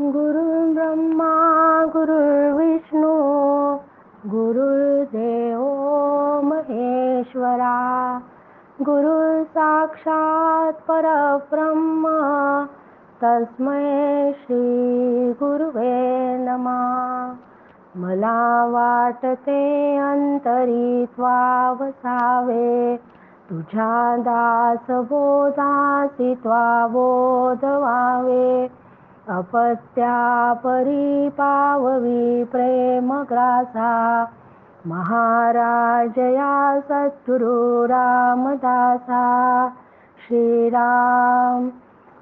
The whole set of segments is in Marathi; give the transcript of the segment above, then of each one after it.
गुरुर्ब्रह्मा गुरुर्विष्णू गुरुर्देव महेश्वरा गुरु साक्षात परब्रह्म तस्मै श्री गुरुवे नमा. मला वाटते अंतरी त्वावसावे तुझ्या दास बोधासी त्वा अपत्या परी पाववी प्रेम ग्रासा। महाराजया सद्गुरु रामदासा। श्रीराम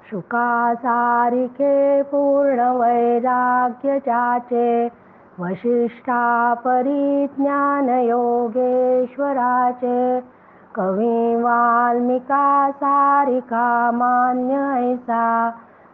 शुकासारिके पूर्ण वैराग्य जाचे। वशिष्ठा परिज्ञान योगेश्वराचे कवी वाल्मिका सारिका मान्य ऐसा।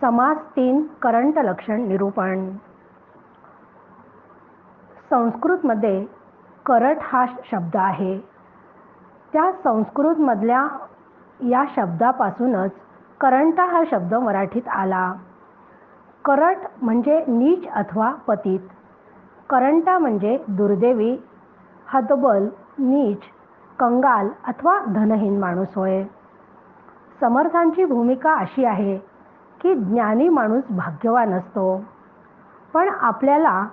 समास तीन करंट लक्षण निरूपण. संस्कृतमध्ये करट हा शब्द आहे. त्या संस्कृतमधल्या या शब्दापासूनच करंटा हा शब्द मराठीत आला. करट म्हणजे नीच अथवा पतित. करंटा म्हणजे दुर्दैवी हतबल नीच कंगाल अथवा धनहीन माणूस होय. समर्थांची भूमिका अशी आहे की ज्ञानी माणूस भाग्यवान असतो. पण आपल्याला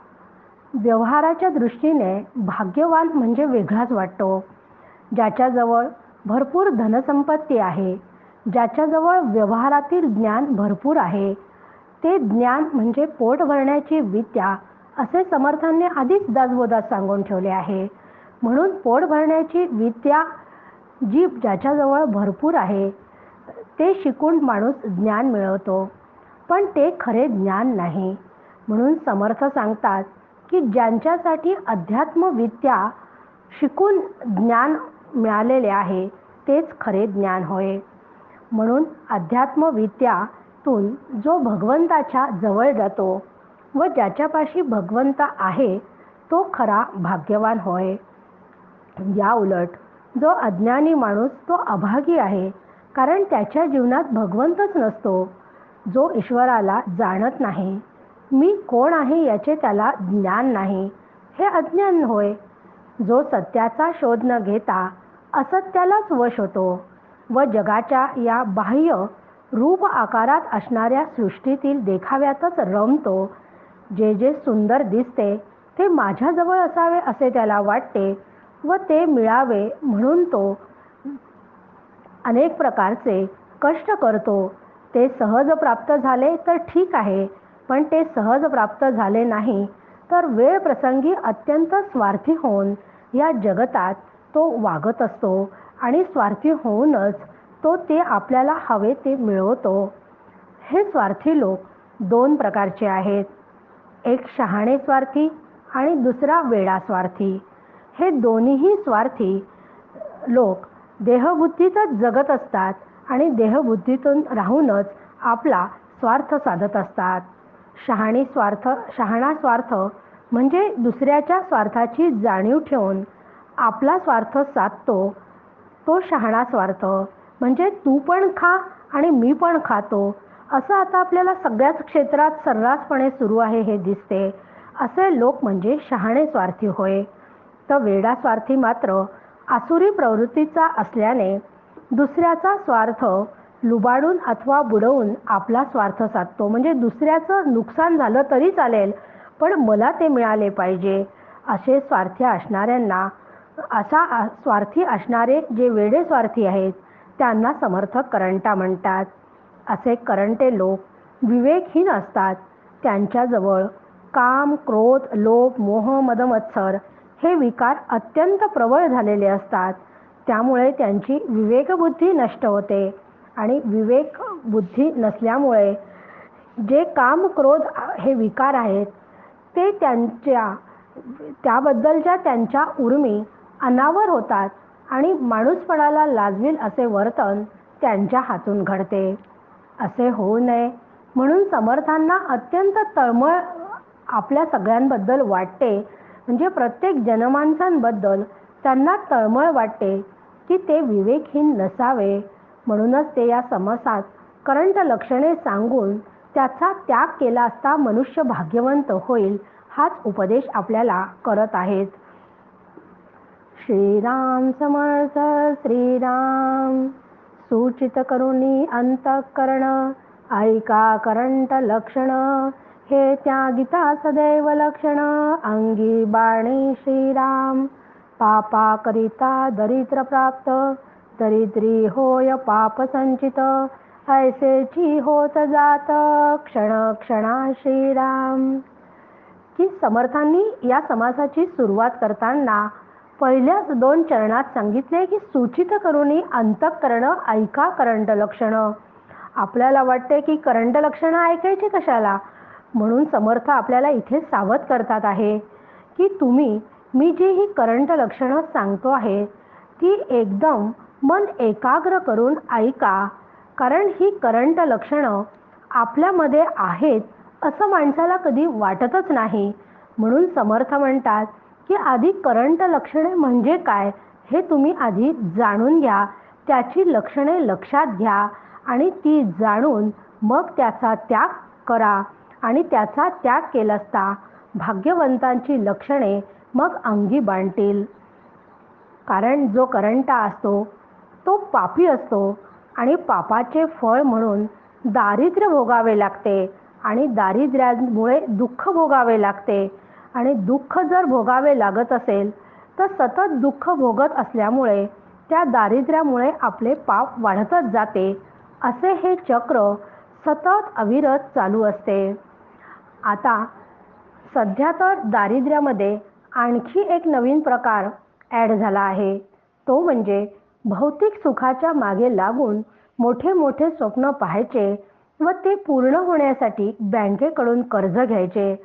व्यवहाराच्या दृष्टीने भाग्यवान म्हणजे वेगळाच वाटतो. ज्याच्याजवळ भरपूर धनसंपत्ती आहे ज्याच्याजवळ व्यवहारातील ज्ञान भरपूर आहे ते ज्ञान म्हणजे पोट भरण्याची विद्या असे समर्थांनी आधीच दासबोधात सांगून ठेवले आहे. म्हणून पोट भरण्याची विद्या जी ज्याच्याजवळ भरपूर आहे ते शिकून माणूस ज्ञान मिळवतो. पण ते खरे ज्ञान नाही. म्हणून समर्थ सांगतात की ज्यांच्यासाठी अध्यात्मविद्या शिकून ज्ञान मिळालेले आहे तेच खरे ज्ञान होय. म्हणून अध्यात्मविद्यातून जो भगवंताच्या जवळ जातो व ज्याच्यापाशी भगवंत आहे तो खरा भाग्यवान होय. या उलट जो अज्ञानी माणूस तो अभागी आहे कारण त्याच्या जीवनात भगवंतच नसतो. जो ईश्वराला जाणत नाही मी कोण आहे याचे त्याला ज्ञान नाही हे अज्ञान होय. जो सत्याचा शोध न घेता असत्यालाच वश होतो व जगाच्या या बाह्य रूप आकारात असणाऱ्या सृष्टीतील देखाव्यातच रमतो. जे जे सुंदर दिसते ते माझ्याजवळ असावे असे त्याला वाटते व ते मिळावे म्हणून तो अनेक प्रकारचे कष्ट करतो. ते सहज प्राप्त झाले तर ठीक आहे पण ते सहज प्राप्त झाले नाही तर वेळ प्रसंगी अत्यंत स्वार्थी होऊन या जगतात तो वागत असतो आणि स्वार्थी होऊनच तो ते आपल्याला हवे ते मिळवतो. हे स्वार्थी लोक दोन प्रकारचे आहेत. एक शहाणे स्वार्थी आणि दुसरा वेडा स्वार्थी. हे दोन्हीही स्वार्थी लोक देहबुद्धीतच जगत असतात आणि देहबुद्धीतून राहूनच आपला स्वार्थ साधत असतात. शहाणी स्वार्थ शहाणा स्वार्थ म्हणजे दुसऱ्याच्या स्वार्थाची जाणीव ठेवून आपला स्वार्थ साधतो. तो शहाणा स्वार्थ म्हणजे तू पण खा आणि मी पण खातो. असं आता आपल्याला सगळ्याच क्षेत्रात सर्रासपणे सुरू आहे हे दिसते. असे लोक म्हणजे शहाणे स्वार्थी होय. तर वेडा स्वार्थी मात्र आसुरी प्रवृत्तीचा असल्याने दुसऱ्याचा स्वार्थ लुबाडून अथवा बुडवून आपला स्वार्थ साधतो. म्हणजे दुसऱ्याचं नुकसान झालं तरी चालेल पण मला ते मिळाले पाहिजे. असे स्वार्थी असणाऱ्यांना असा स्वार्थी असणारे जे वेडे स्वार्थी आहेत त्यांना समर्थक करंटा म्हणतात. असे करंटे लोक विवेकहीन असतात. त्यांच्याजवळ काम क्रोध लोभ मोह मदमत्सर हे विकार अत्यंत प्रबळ झालेले असतात. त्यामुळे त्यांची विवेकबुद्धी नष्ट होते आणि विवेक बुद्धी नसल्यामुळे जे काम क्रोध हे विकार आहेत ते त्यांच्या त्याबद्दलच्या त्यांच्या उर्मी अनावर होतात आणि माणूसपणाला लाजवील असे वर्तन त्यांच्या हातून घडते. असे होऊ नये म्हणून समर्थांना अत्यंत तळमळ आपल्या सगळ्यांबद्दल वाटते म्हणजे प्रत्येक जनमानसांबद्दल त्यांना तळमळ वाटते की ते विवेकहीन नसावे. म्हणूनच ते या समसात करंट लक्षणे सांगून त्याचा त्याग केला असता मनुष्य भाग्यवंत होईल हाच उपदेश आपल्याला करत आहेत. श्रीराम समर्थ श्रीराम. सूचित करुणी अंतःकरण ऐका करंट लक्षण. हे त्या गीता सदैव लक्षण. अंगी बाणी श्रीराम. पापा करिता दरिद्र प्राप्त. दरिद्री होय पाप संचित. ऐसेची होत जात. क्षण क्षणा श्रीराम. की समर्थांनी या समासाची सुरुवात करताना पहिल्याच दोन चरणात सांगितले की सूचित करून अंतक करणं ऐका करंट लक्षणं. आपल्याला वाटते की करंट लक्षणं ऐकायची कशाला? म्हणून समर्थ आपल्याला इथे सावध करतात आहे की तुम्ही मी जी ही करंट लक्षणं सांगतो आहे ती एकदम मन एकाग्र करून ऐका कारण ही करंट लक्षणं आपल्यामध्ये आहेत असं माणसाला कधी वाटतच नाही. म्हणून समर्थ म्हणतात की आधी करंट लक्षणे म्हणजे काय हे तुम्ही आधी जाणून घ्या त्याची लक्षणे लक्षात घ्या आणि ती जाणून मग त्याचा त्याग करा. आणि त्याचा त्याग केला असता भाग्यवंतांची लक्षणे मग अंगी बांधतील. कारण जो करंटा असतो तो पापी असतो आणि पापाचे फळ म्हणून दारिद्र्य भोगावे लागते आणि दारिद्र्यामुळे दुःख भोगावे लागते. आणि दुःख जर भोगावे लागत असेल तर सतत दुःख भोगत असल्यामुळे त्या दारिद्र्यामुळे आपले पाप वाढतच जाते असे हे चक्र सतत अविरत चालू असते. आता सध्या तर दारिद्र्यामध्ये आणखी एक नवीन प्रकार ॲड झाला आहे. तो म्हणजे भौतिक सुखाच्या मागे लागून मोठे मोठे स्वप्न पाहायचे व ते पूर्ण होण्यासाठी बँकेकडून कर्ज घ्यायचे.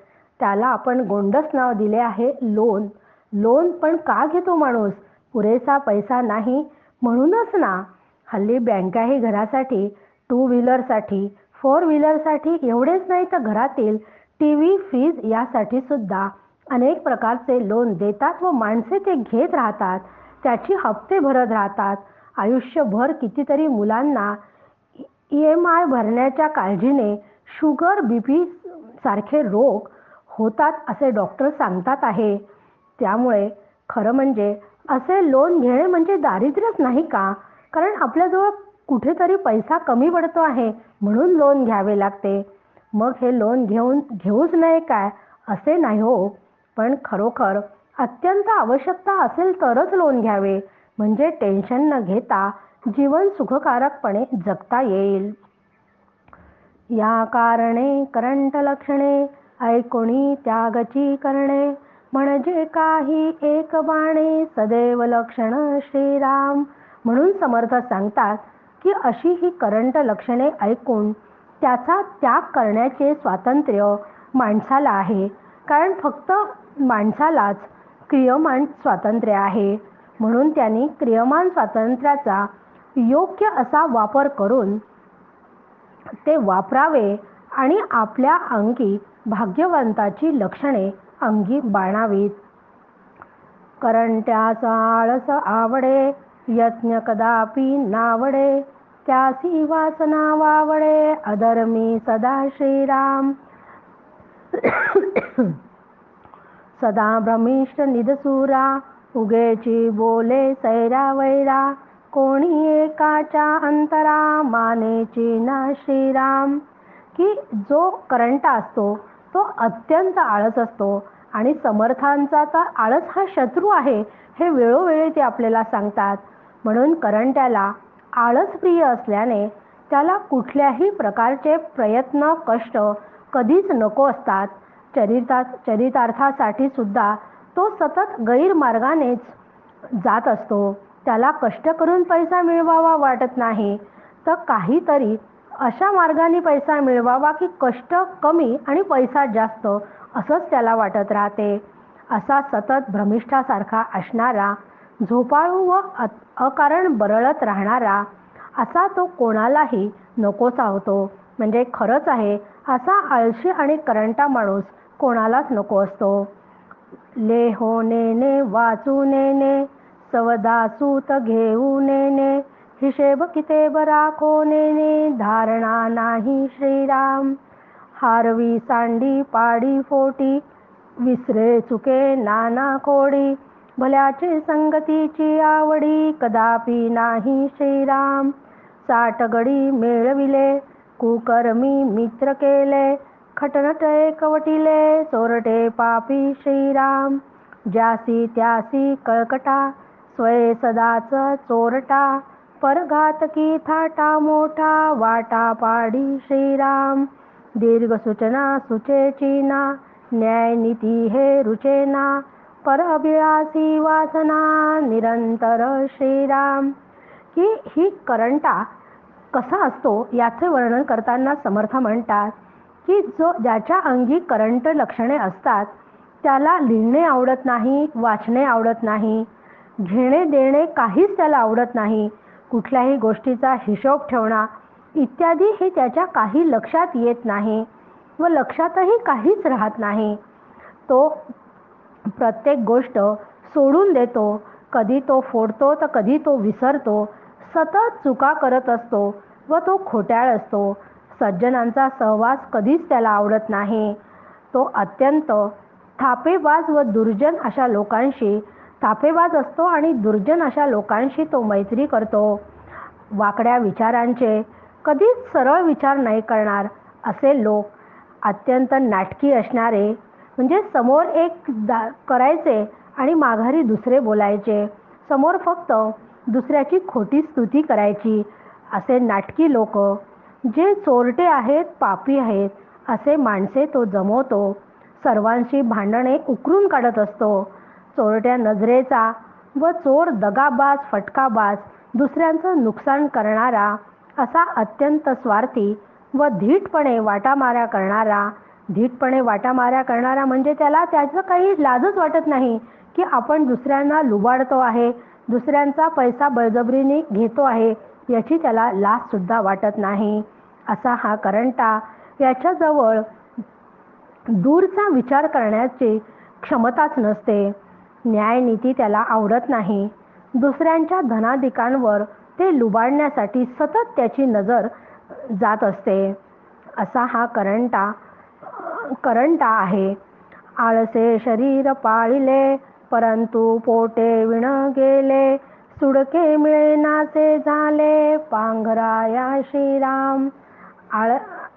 त्याला आपण गोंडस नाव दिले आहे लोन. लोन पण का घेतो माणूस? पुरेसा पैसा नाही. म्हणूनच ना हल्ली बँकाही घरासाठी टू व्हीलरसाठी फोर व्हीलरसाठी एवढेच नाही तर घरातील टी व्ही फ्रीज यासाठी सुद्धा अनेक प्रकारचे लोन देतात व माणसे ते घेत राहतात. त्याची हप्ते भरत राहतात. आयुष्यभर कितीतरी मुलांना ई एम आय भरण्याच्या काळजीने शुगर बी पी सारखे रोग होतात असे डॉक्टर सांगतात आहे. त्यामुळे खरं म्हणजे असे लोन घेणे म्हणजे दारिद्र्यच नाही का? कारण आपल्याजवळ कुठेतरी पैसा कमी पडतो आहे म्हणून लोन घ्यावे लागते. मग हे लोन घेऊन घेऊच नये काय? असे नाही हो. पण खरोखर अत्यंत आवश्यकता असेल तरच लोन घ्यावे. म्हणजे टेन्शन न घेता जीवन सुखकारकपणे जगता येईल. या कारणे करंट लक्षणे ऐकोणी त्यागची करणे. म्हणजे काही एक बाणे सदैव लक्षण श्रीराम. म्हणून समर्थ सांगतात की अशी ही करंट लक्षणे ऐकून त्याचा त्याग करण्याचे स्वातंत्र्य माणसाला आहे. कारण फक्त माणसालाच क्रियमान स्वातंत्र्य आहे. म्हणून त्यांनी क्रियमान स्वातंत्र्याचा योग्य असा वापर करून ते वापरावे आणि आपल्या अंगी भाग्यवंताची लक्षणे अंगी बाणावीत. करंट्याचा आळस आवडे यज्ञ कदापि नावडे. त्यासी वासना वावडे अधर्मी सदा श्रीराम. सदा भ्रमिष्ट निधसुरा उगेची बोले सैरा वैरा. कोणी एकाच्या अंतरा मानेची ना श्रीराम. की जो करंटा असतो तो अत्यंत आळस असतो आणि समर्थांचा तर आळस हा शत्रू आहे हे वेळोवेळी ते आपल्याला सांगतात. म्हणून करंट्याला आळसप्रिय असल्याने त्याला कुठल्याही प्रकारचे प्रयत्न कष्ट कधीच नको असतात. चरिता चरितार्थासाठी सुद्धा तो सतत गैरमार्गानेच जात असतो. त्याला कष्ट करून पैसा मिळवावा वाटत नाही तर काहीतरी अशा मार्गाने पैसा मिळवावा की कष्ट कमी आणि पैसा जास्त असंच त्याला वाटत राहते. असा सतत भ्रमिष्ठासारखा असणारा झोपाळू व अकारण बरळत राहणारा असा तो कोणालाही नकोसा होतो म्हणजे खरंच आहे असा आळशी आणि करंटा माणूस कोणालाच नको असतो. ले हो नेने वाचू नेने सवदा सूत घेऊ नेने हिशेब किते बराखो नेने धारणा नाही श्रीराम. हारवी सांडी पाडी फोटी विसरे चुके नाना कोडी भल्याची संगतीची आवडी कदापि नाही श्रीराम. साठगडी मेळविले कुकर्मी मित्र केले खटनटे कवटिले चोरटे पापी श्रीराम. ज्यासी त्यासी कळकटा स्वय सदाच चोरटा परघातकी थाटा मोठा वाटा पाडी श्रीराम. दीर्घ सूचना सुचेची ना न्याय नीती हे रुचेना परअभिलासी वासना निरंतर श्रीराम. की ही करंटा कसा असतो याचे वर्णन करताना समर्थ म्हणतात की जो ज्याच्या अंगी करंट लक्षणे असतात त्याला लिहिणे आवडत नाही वाचणे आवडत नाही घेणे देणे काहीच त्याला आवडत नाही कुठल्याही गोष्टीचा हिशोब ठेवणं इत्यादी हे त्याच्या काही लक्षात येत नाही व लक्षातही काहीच राहत नाही. तो प्रत्येक गोष्ट सोडून देतो. कधी तो फोडतो तर कधी तो विसरतो. सतत चुका करत असतो व तो खोट्याळ असतो. सज्जनांचा सहवास कधीच त्याला आवडत नाही. तो अत्यंत थापेबाज व दुर्जन अशा लोकांशी थापेबाज असतो आणि दुर्जन अशा लोकांशी तो मैत्री करतो. वाकड्या विचारांचे कधीच सरळ विचार नाही करणार असे लोक अत्यंत नाटकी असणारे म्हणजे समोर एक दा करायचे आणि माघारी दुसरे बोलायचे. समोर फक्त दुसऱ्याची खोटी स्तुती करायची असे नाटकी लोक. जे चोरटे आहेत पापी आहेत असे माणसे तो जमवतो. सर्वांशी भांडणे उकरून काढत असतो. चोरट्या नजरेचा व चोर दगाबाज फटकाबाज दुसऱ्यांचं नुकसान करणारा असा अत्यंत स्वार्थी व धीटपणे वाटामाऱ्या करणारा धीटपणे वाटामाऱ्या करणारा म्हणजे त्याला त्याचं काही लाजच वाटत नाही की आपण दुसऱ्यांना लुबाडतो आहे दुसऱ्यांचा पैसा बळजबरीने घेतो आहे याची त्याला लाजसुद्धा वाटत नाही. असा हा करंटा याच्याजवळ दूरचा विचार करण्याची क्षमताच नसते. न्यायनीती त्याला आवडत नाही. दुसऱ्यांच्या धनाधिकांवर ते लुबाडण्यासाठी सतत त्याची नजर जात असते. असा हा करंटा करंटा आहे. आळसे शरीर पाळिले परंतु पोटे विण गेले. सुडके मिळेनाचे झाले पांघराया श्रीराम. आळ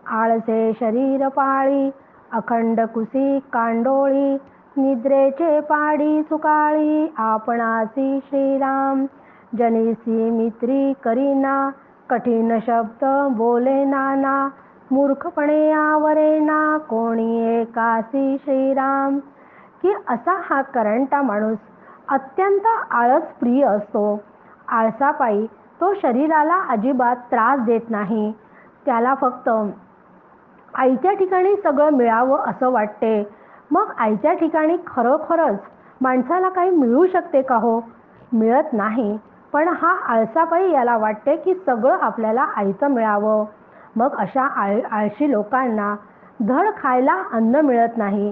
आळसे शरीर पाळी अखंड कुसी कांडोळी निद्रेचे पाडी सुकाळी आपणासी श्रीराम. जनिसी मित्री करीना कठीण शब्द बोले नाना मूर्खपणे आवरे ना कोणी एकासी श्रीराम. की असा हा करंटा माणूस अत्यंत आळस प्रिय असतो. आळसापायी तो शरीराला अजिबात त्रास देत नाही. त्याला फक्त आईच्या ठिकाणी सगळं मिळावं असं वाटते. मग आईच्या ठिकाणी खरोखरच माणसाला काही मिळू शकते का हो? मिळत नाही. पण हा आळसापायी याला वाटते की सगळं आपल्याला आईचं मिळावं. मग अशा आळ आळशी लोकांना धड खायला अन्न मिळत नाही.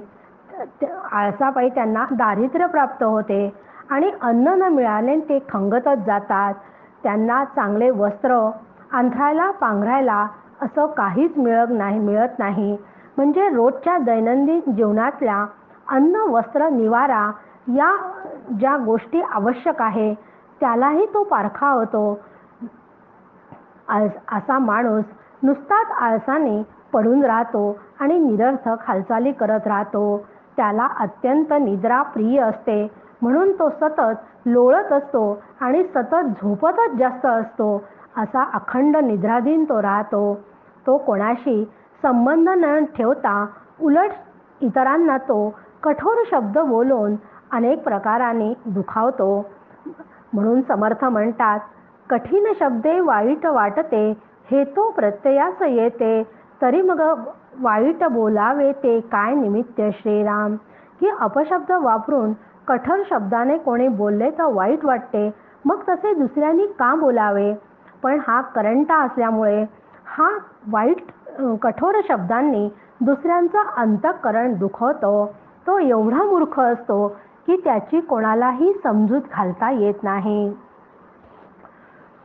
आळसापायी त्यांना दारिद्र्य प्राप्त होते आणि अन्न न मिळाले ते खंगतच जातात. त्यांना चांगले वस्त्र अंथरायला पांघरायला असं काहीच मिळत नाही मिळत नाही. म्हणजे रोजच्या दैनंदिन जीवनातल्या अन्न वस्त्र निवारा या ज्या गोष्टी आवश्यक आहे त्यालाही तो पारखा होतो. असा माणूस नुसताच आळसाने पडून राहतो आणि निरर्थक हालचाली करत राहतो. त्याला अत्यंत निद्रा प्रिय असते. म्हणून तो सतत लोळत असतो आणि सतत झोपतच जास्त असतो. असा अखंड निद्राधीन तो राहतो. तो कोणाशी संबंध न ठेवता उलट इतरांना तो कठोर शब्द बोलून अनेक प्रकाराने दुखावतो. म्हणून समर्थ म्हणतात कठीण शब्दे वाईट वाटते हे तो प्रत्ययास येते. तरी मग वाईट बोलावे ते काय निमित्त श्रीराम? की अपशब्द वापरून कठोर शब्दाने कोणी बोलले तर वाईट वाटते? मग तसे दुसऱ्यांनी का बोलावे? पण हा करंटा असल्यामुळे हा वाईट कठोर शब्दांनी दुसऱ्यांचा अंतःकरण दुखवतो. तो एवढा मूर्ख असतो की त्याची कोणालाही समजूत घालता येत नाही.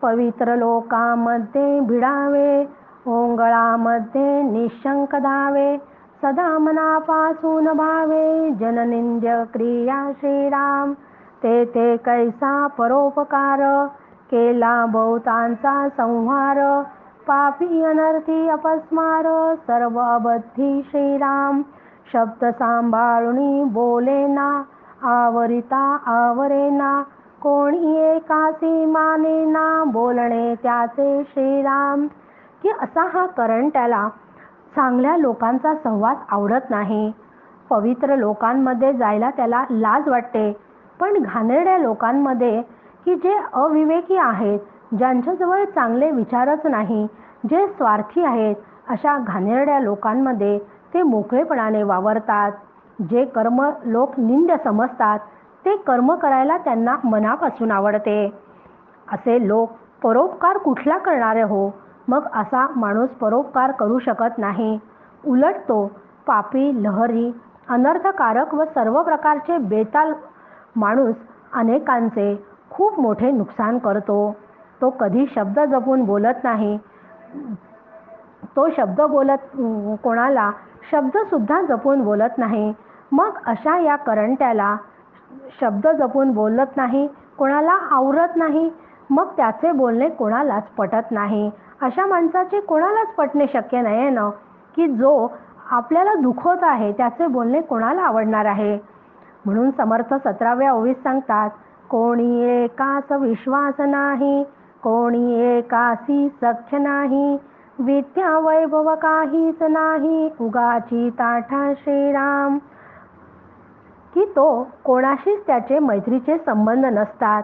पवित्र लोकामध्ये भिडावे ओंगळामध्ये निशंक धावे सदा मनापासून भावे जननिंद्य क्रिया श्रीराम. ते ते कैसा परोपकार केला बहुतांचा संहार पापी अनर्थी अपस्मार सर्व अबद्धी श्रीराम. शब्द सांभाळुनी बोलेना आवरिता आवरेना कोणी एकासी मानेना बोलणे त्याचे श्रीराम. की असा हा करण त्याला चांगल्या लोकांचा संवाद आवडत नाही. पवित्र लोकांमध्ये जायला त्याला लाज वाटते. पण घाणेरड्या लोकांमध्ये की जे अविवेकी आहेत ज्यांच्याजवळ चांगले विचारच नाही जे स्वार्थी आहेत अशा घाणेरड्या लोकांमध्ये ते मोकळेपणाने वावरतात. जे कर्म लोक निंद समजतात ते कर्म करायला त्यांना मनापासून आवडते. असे लोक परोपकार कुठला करणारे हो? मग असा माणूस परोपकार करू शकत नाही. उलट तो पापी लहरी अनर्थकारक व सर्व प्रकारचे बेताल माणूस अनेकांचे खूप मोठे नुकसान करतो. तो कधी शब्द जपून बोलत नाही. तो शब्द बोलत कोणाला शब्दसुद्धा जपून बोलत नाही. मग अशा या करंट्याला शब्द जपून बोलत नाही कोणाला आवरत नाही मग त्याचे बोलणे कोणालाच पटत नाही. अशा माणसाचे कोणालाच पटणे शक्य नाही ना? की जो आपल्याला दुखवत आहे त्याचे बोलणे कोणाला आवडणार आहे? म्हणून समर्थ सतराव्या ओवीस सांगतात कोणी एकाच विश्वास नाही कोणी एकासी सख्य नाही विद्या वैभव काहीच नाही उगाची ताठा श्रीराम की तो कोणाशीच त्याचे मैत्रीचे संबंध नसतात.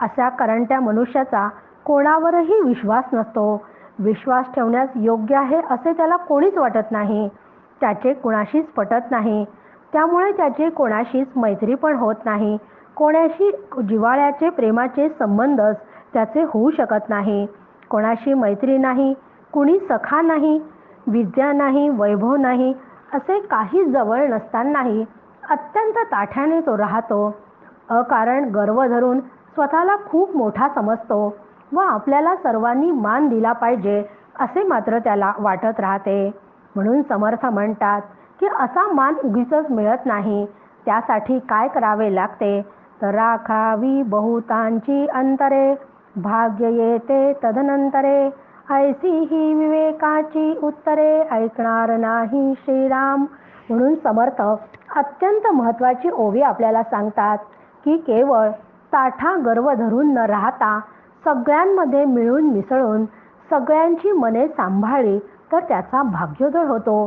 अशा करंट्या मनुष्याचा कोणावरही विश्वास नसतो. विश्वास ठेवण्यास योग्य आहे असे त्याला कोणीच वाटत नाही. त्याचे कोणाशीच पटत नाही. त्यामुळे त्याचे कोणाशीच मैत्री पण होत नाही. कोणाशी जिवाळ्याचे प्रेमाचे संबंधच त्याचे होऊ शकत नाही. कोणाशी मैत्री नाही कुणी सखा नाही विद्या नाही वैभव नाही असे काही जवळ नसतानाही अत्यंत ताठ्याने तो राहतो. अकारण गर्व धरून स्वतःला खूप मोठा समजतो व आपल्याला सर्वांनी मान दिला पाहिजे असे मात्र त्याला वाटत राहते. म्हणून समर्थ म्हणतात की असा मान उगीच मिळत नाही. त्यासाठी काय करावे लागते? तर राखावी बहुतांची अंतरे भाग्य येते तदनंतरे. ऐसी ही विवेकाची उत्तरे ऐकणार नाही श्रीराम. म्हणून समर्थ अत्यंत महत्त्वाची ओवी आपल्याला सांगतात की केवळ ताठा गर्व धरून न राहता सगळ्यांमध्ये मिळून मिसळून सगळ्यांची मने सांभाळली तर त्याचा भाग्योदय होतो.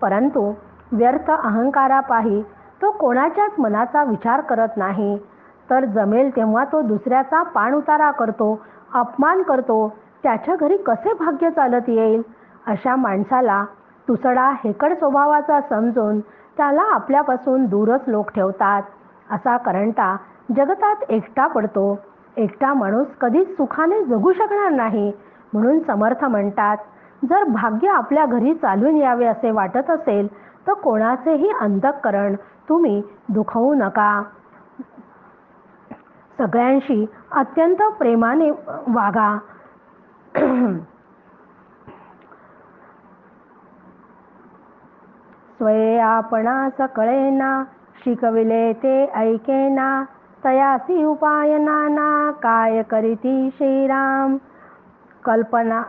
परंतु व्यर्थ अहंकारापाही तो कोणाच्याच मनाचा विचार करत नाही. तर जमेल तेव्हा तो दुसऱ्याचा पाण उतारा करतो अपमान करतो त्याच्या घरी कसे भाग्य चालत येईल? अशा माणसाला तुसडा हेकड स्वभावाचा समजून त्याला आपल्यापासून दूरच लोक ठेवतात. असा करंटा जगतात एकटा पडतो. एकटा माणूस कधीच सुखाने जगू शकणार नाही. म्हणून समर्थ म्हणतात जर भाग्य आपल्या घरी चालून यावे असे वाटत असेल तर कोणाचेही अंतःकरण तुम्ही दुखवू नका. सगळ्यांशी अत्यंत प्रेमाने वागा. त्वये आपणास कळेना शिकविले ते ऐकेना तयासी उपायनाना काय करीती श्रीराम? कल्पना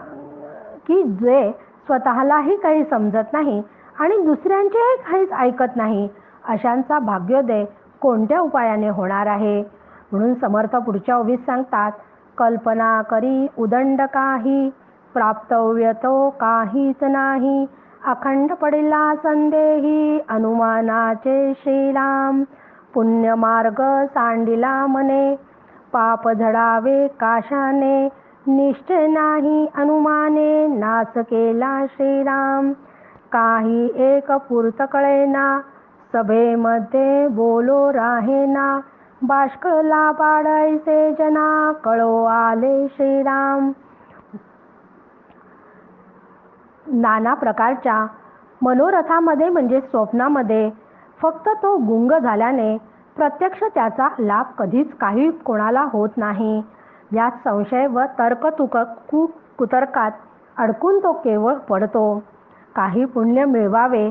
की जे स्वतःलाही काही समजत नाही आणि दुसऱ्यांचेही काहीच ऐकत नाही अशांचा भाग्योदय कोणत्या उपायाने होणार आहे? म्हणून समर्थ पुढच्या ओवीत सांगतात कल्पना करी उदंड काही प्राप्तव्य तो काहीच नाही. अखंड पडिला संदेही अनुमानाचे श्रीराम पुण्यमार्ग सांडिला मने पाप झडावे काशाने. निश्चय नाही अनुमाने नाच केला श्रीराम. काही एक पुरत कळेना सभेमध्ये बोलो राहेना. बाष्कला पाडायचे जना कळो आले श्रीराम. नाना प्रकारच्या मनोरथामध्ये म्हणजे स्वप्नामध्ये फक्त तो गुंग झाल्याने प्रत्यक्ष त्याचा लाभ कधीच काही कोणाला होत नाही. यात संशय व तर्कतुक कु कुतर्कात अडकून तो केवळ पडतो. काही पुण्य मिळवावे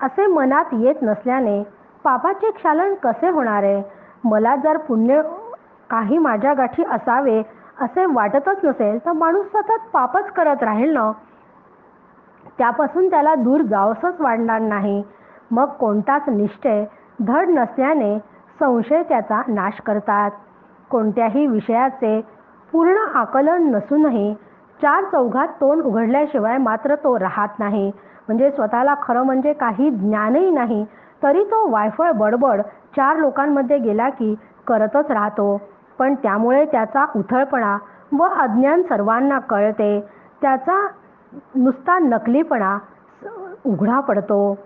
असे मनात येत नसल्याने पापाचे क्षालन कसे होणारे? मला जर पुण्य काही माझ्या गाठी असावे असे वाटतच नसेल तर माणूस सतत पापच करत राहील ना? त्यापासून त्याला दूर जावसच वाढणार नाही. मग कोणताच निश्चय धड नसल्याने संशय त्याचा नाश करतात. कोणत्याही विषयाचे पूर्ण आकलन नसूनही चार चौघात तोंड उघडल्याशिवाय मात्र तो राहत नाही. म्हणजे स्वतःला खरं म्हणजे काही ज्ञानही नाही तरी तो वायफळ बडबड चार लोकांमध्ये गेला की करतच राहतो. पण त्यामुळे त्याचा उथळपणा व अज्ञान सर्वांना कळते. त्याचा नुसता नकलीपणा उघडा पडतो.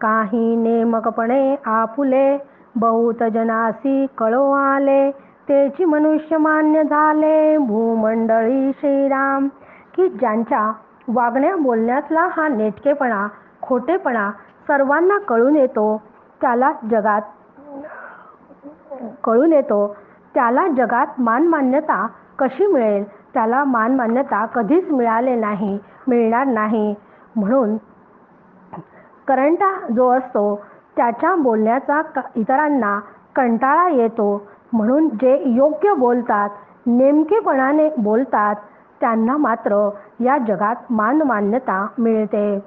काही नेमकपणे आपुले बहुत जनासी कळो आले. तेची मनुष्य मान्य झाले. भूमंडळी श्रीराम. की ज्यांच्या वागण्या बोलण्यातला हा नेटकेपणा खोटेपणा सर्वांना कळून येतो त्याला जगात कळून येतो. त्याला जगात मानमान्यता कशी मिळेल? त्याला मानमान्यता कधीच मिळाले नाही मिळणार नाही. म्हणून करंटा जो असतो त्याच्या बोलण्याचा इतरांना कंटाळा येतो. म्हणून जे योग्य बोलतात नेमकेपणाने बोलतात त्यांना मात्र या जगात मानमान्यता मिळते.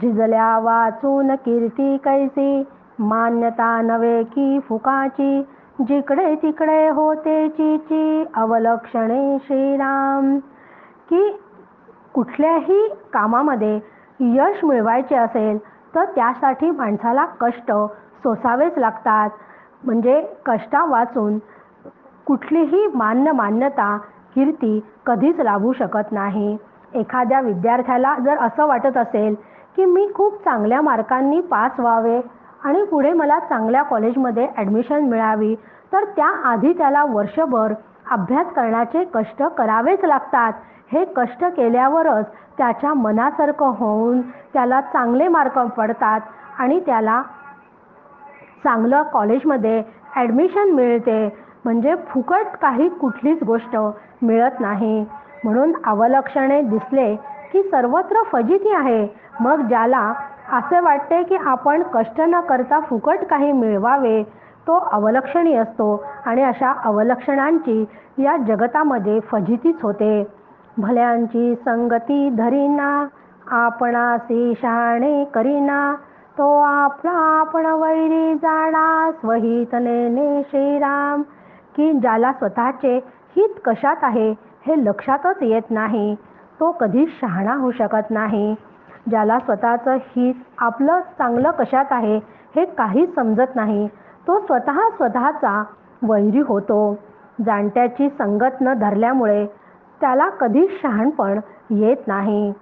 झिजल्या वाचून कीर्ती कैसी मान्यता नवे की फुकाची. जिकडे तिकडे होते चिची अवलक्षणे श्रीराम. की कुठल्याही कामामध्ये यश मिळवायचे असेल तर त्यासाठी माणसाला कष्ट सोसावेच लागतात. म्हणजे कष्टा वाचून कुठलीही मान्य मान्यता कीर्ती कधीच लाभू शकत नाही. एखाद्या विद्यार्थ्याला जर असं वाटत असेल की मी खूप चांगल्या मार्कांनी पास व्हावे आणि पुढे मला चांगल्या कॉलेजमध्ये ॲडमिशन मिळावी तर त्याआधी त्याला वर्षभर अभ्यास करण्याचे कष्ट करावेच लागतात. हे कष्ट केल्यावरच त्याच्या मनासारखं होऊन त्याला चांगले मार्क पडतात आणि त्याला चांगलं कॉलेजमध्ये ॲडमिशन मिळते. म्हणजे फुकट काही कुठलीच गोष्ट मिळत नाही. म्हणून अवलक्षणे दिसले की सर्वत्र फजिती आहे. मग ज्याला असे वाटते की आपण कष्ट न करता फुकट काही मिळवावे तो अवलक्षणी असतो आणि अशा अवलक्षणांची या जगतामध्ये फजितीच होते. भल्यांची संगती धरीना आपणासी शहाणे करीना तो आपला आपण वैरी जाणा स्वहितने श्रीराम की ज्याला स्वतःचे हित कशात आहे हे लक्षातच येत नाही. तो कधीच शहाणा होऊ शकत नाही. ज्याला स्वतःचं हित आपलं चांगलं कशात आहे हे काहीच समजत नाही. तो स्वतः स्वतःचा वैरी होतो. जाणत्याची संगत न धरल्यामुळे त्याला कधीच शहाणपण येत नाही.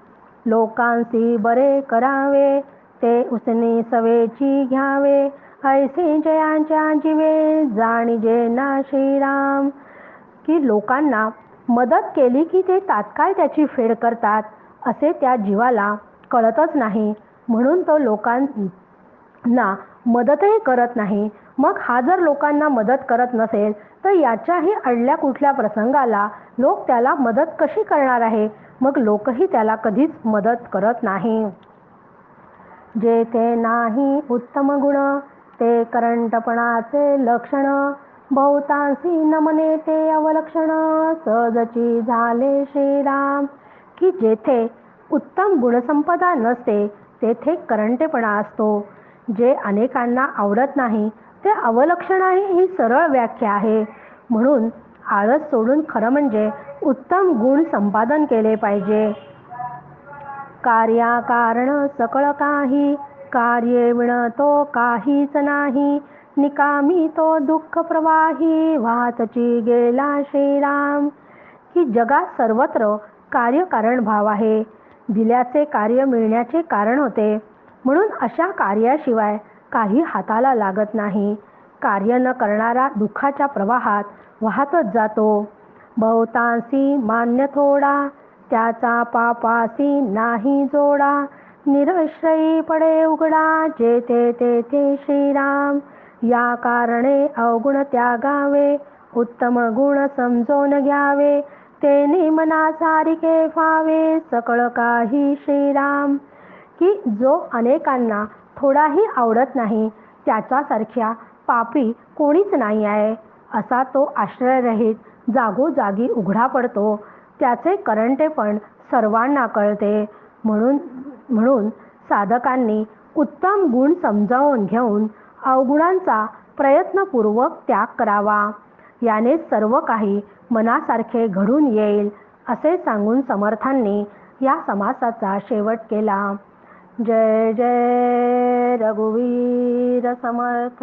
लोकांशी बरे करावे ते उसने सवेची घ्यावे. ऐसे जयांच्या जीवे जाणीजे ना श्रीराम. की लोकांना मदत केली की ते तात्काळ त्याची फेड करतात असे त्या जीवाला कळतच नाही. म्हणून तो लोकांना मदतही करत नाही. मग हा जर लोकांना मदत करत नसेल तर याच्याही अडल्या कुठल्या प्रसंगाला लोक त्याला मदत कशी करणार आहे? मग लोकही त्याला कधीच मदत करत नाही. जेथे नाही उत्तम गुण ते करंटपणाचे लक्षण बहुतांशी नमने ते अवलक्षण सहजची झाले श्रीराम. की जेथे उत्तम गुणसंपदा नसते तेथे करंटेपणा असतो. जे अनेकांना आवडत नाही ते अवलक्षण आहे ही सरळ व्याख्या आहे. म्हणून आळस सोडून खरं म्हणजे उत्तम गुण संपादन केले पाहिजे. कार्या कारण सकळ काही कार्ये विण तो काहीच नाही. निकामी तो दुःख प्रवाही वाचची गेला श्रीराम. की जगात सर्वत्र कार्यकारण भाव आहे. दिल्याचे कार्य मिळण्याचे कारण होते. म्हणून अशा कार्याशिवाय काही हाताला लागत नाही. कार्य न करणारा दुःखाच्या प्रवाहात वाहतच जातो. बहुतांशी मान्य थोडा त्याचा पापासी नाही जोडा. निरश्रयी पडे उघडा जेथे तेथे श्रीराम. या कारणे अवगुण त्यागावे उत्तम गुण समजून घ्यावे. ते मना सारिके फावे सकळ काही श्रीराम. की जो अनेकांना थोडाही आवडत नाही त्याच्यासारख्या पापी कोणीच नाही आहे. असा तो आश्रयरहित जागोजागी उघडा पडतो. त्याचे करंटे पण सर्वांना कळते. म्हणून म्हणून साधकांनी उत्तम गुण समजावून घेऊन अवगुणांचा प्रयत्नपूर्वक त्याग करावा. याने सर्व काही मनासारखे घडून येईल असे सांगून समर्थांनी या समासाचा शेवट केला. जय जय रघुवीर समर्थ।